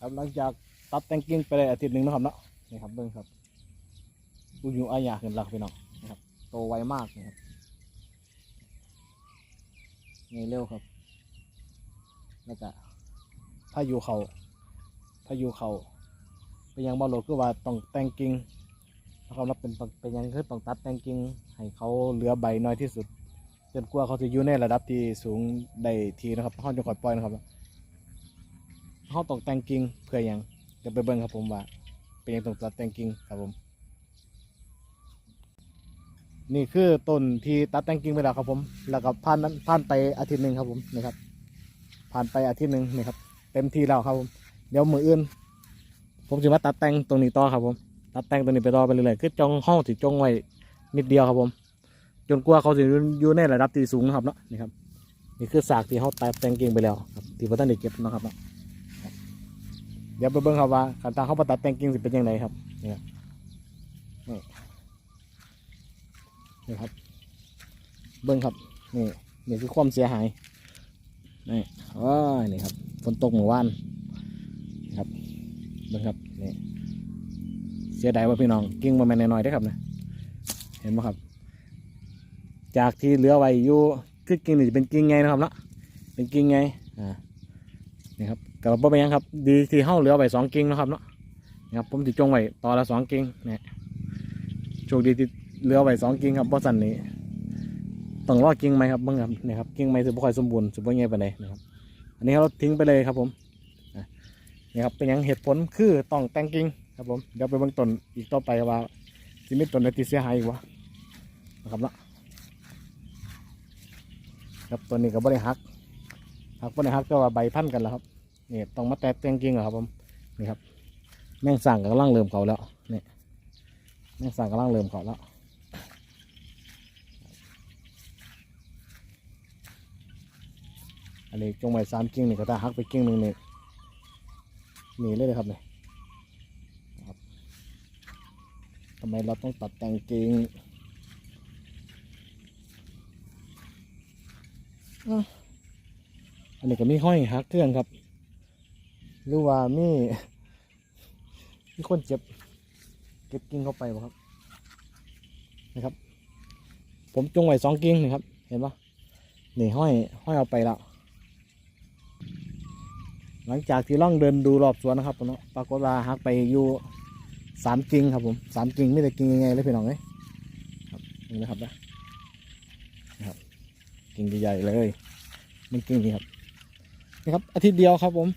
ครับหลังจากตัดแตงกิ่งไปได้อาทิตย์หนึ่งนะครับเนาะนี่ครับเบิ้งครับดูอยู่อายาขึ้นหลักพี่น้องนะครับโตไวมากนะครับนี่เร็วครับแล้วก็พายุเขาพายุเขาเป็นยังบอลโหลดคือว่าต้องแตงกิ่งนะครับแล้วเป็นเป็นยังคือต้องตัดแตงกิ่งให้เขาเหลือใบน้อยที่สุดจนกว่าเขาจะอยู่ในระดับที่สูงได้ทีนะครับเขาจะค่อยปล่อยนะครับ เขาต้องแต่งกิ่งเพื่อยังจะไปเบิ่งครับผมว่า เป็นยังต้องตัดแต่งกิ่งครับผม นี่คือต้นที่ตัดแต่งกิ่งไปแล้วครับผม แล้วก็ผ่านนั้นผ่านไปอาทิตย์หนึ่งครับผมนี่ครับ ผ่านไปอาทิตย์หนึ่งนี่ครับ เต็มที่แล้วครับผม เดี๋ยวมืออื่น ผมจะมาตัดแต่งตรงนี้ต่อครับผม ตัดแต่งตรงนี้ไปต่อไปเรื่อยๆคือจองห้องที่จงไว้นิดเดียวครับผม จนกว่าเขาจะอยู่ในระดับที่สูงนะครับเนาะนี่ครับนี่คือสากที่เขาตัดแต่งกิ่งไปแล้วครับที่พระท่านได้เก็บนะครับเนาะครับ เดี๋ยวไปเบิ่งครับว่าขั้นตอนเขามาตัดแต่งกิ่งสิเป็นยังไงครับนี่ครับนี่ครับ เบิ่งครับนี่นี่คือความเสียหายนี่ว้ายนี่ครับฝนตกเมื่อวานนะครับเบิ่งครับนี่เสียดายว่าพี่น้องกิ่งมาแม่นน้อยๆได้ครับนะเห็นไหมครับ จากที่เหลือไว้อยู่คือกิ่งนี่จะเป็นกิ่งไงนะครับเนาะเป็นกิ่งไงอ่านี่ครับ กับบ่เป็นยังครับ ดีที่เฮาเหลือไว้สองกิ่งนะครับเนาะนี่ครับผมติจงไว้ต่อละสองกิ่งเนี่ยโชคดีที่เหลือไว้สองกิ่งครับเพราะสันนี้ต้องรอกิ่งไหมครับเบิ่งครับนี่ครับกิ่งไม้สิบ่ค่อยสมบูรณ์สิบ่ใหญ่ปานนะครับ อันนี้เราทิ้งไปเลยครับผมอะนี่ครับเป็นยังเหตุผลคือต้องแต่งกิ่งครับผมเดี๋ยวไปเบิ่งต้นอีกต่อไปว่าสิมีต้นใดที่เสียหายอีกวะนะครับเนาะครับตัวนี้ก็บริหักหักบริหักก็ว่าใบพันกันแล้วครับ นี่ต้องมาแตกแต่งกิ่งเหรอครับผมนี่ครับ แมงสั่งกำลังเริ่มเขาแล้วนี่แมงสั่งกำลังเริ่มเขาแล้วอันนี้จงไว้สามกิ่งนี่ก็ถ้าหักไปกิ่งหนึ่งนี่หนีเลยเลยครับนี่ทำไมเราต้องตัดแต่งกิ่งอันนี้ก็มีห้อยหักเครื่องครับ หรือว่ามีมีคนเจ็บ เก็บกิ่งเข้าไปบ่ครับนะครับ ผมจงไว้สองกิ่งนี่ครับ เห็นปะนี่ห้อยห้อยเอาไปแล้วหลังจากที่ล่องเดินดูรอบสวนนะครับผมเนาะปรากฏว่าหักไปอยู่สามกิ่งครับผมสามกิ่งไม่ได้กิ่งยังไงเลยพี่น้องเอ้ยครับนี่นะครับนะนะครับ กิ่งใหญ่เลย มันกิ่งนี่ครับนี่ครับอาทิตย์เดียวครับผม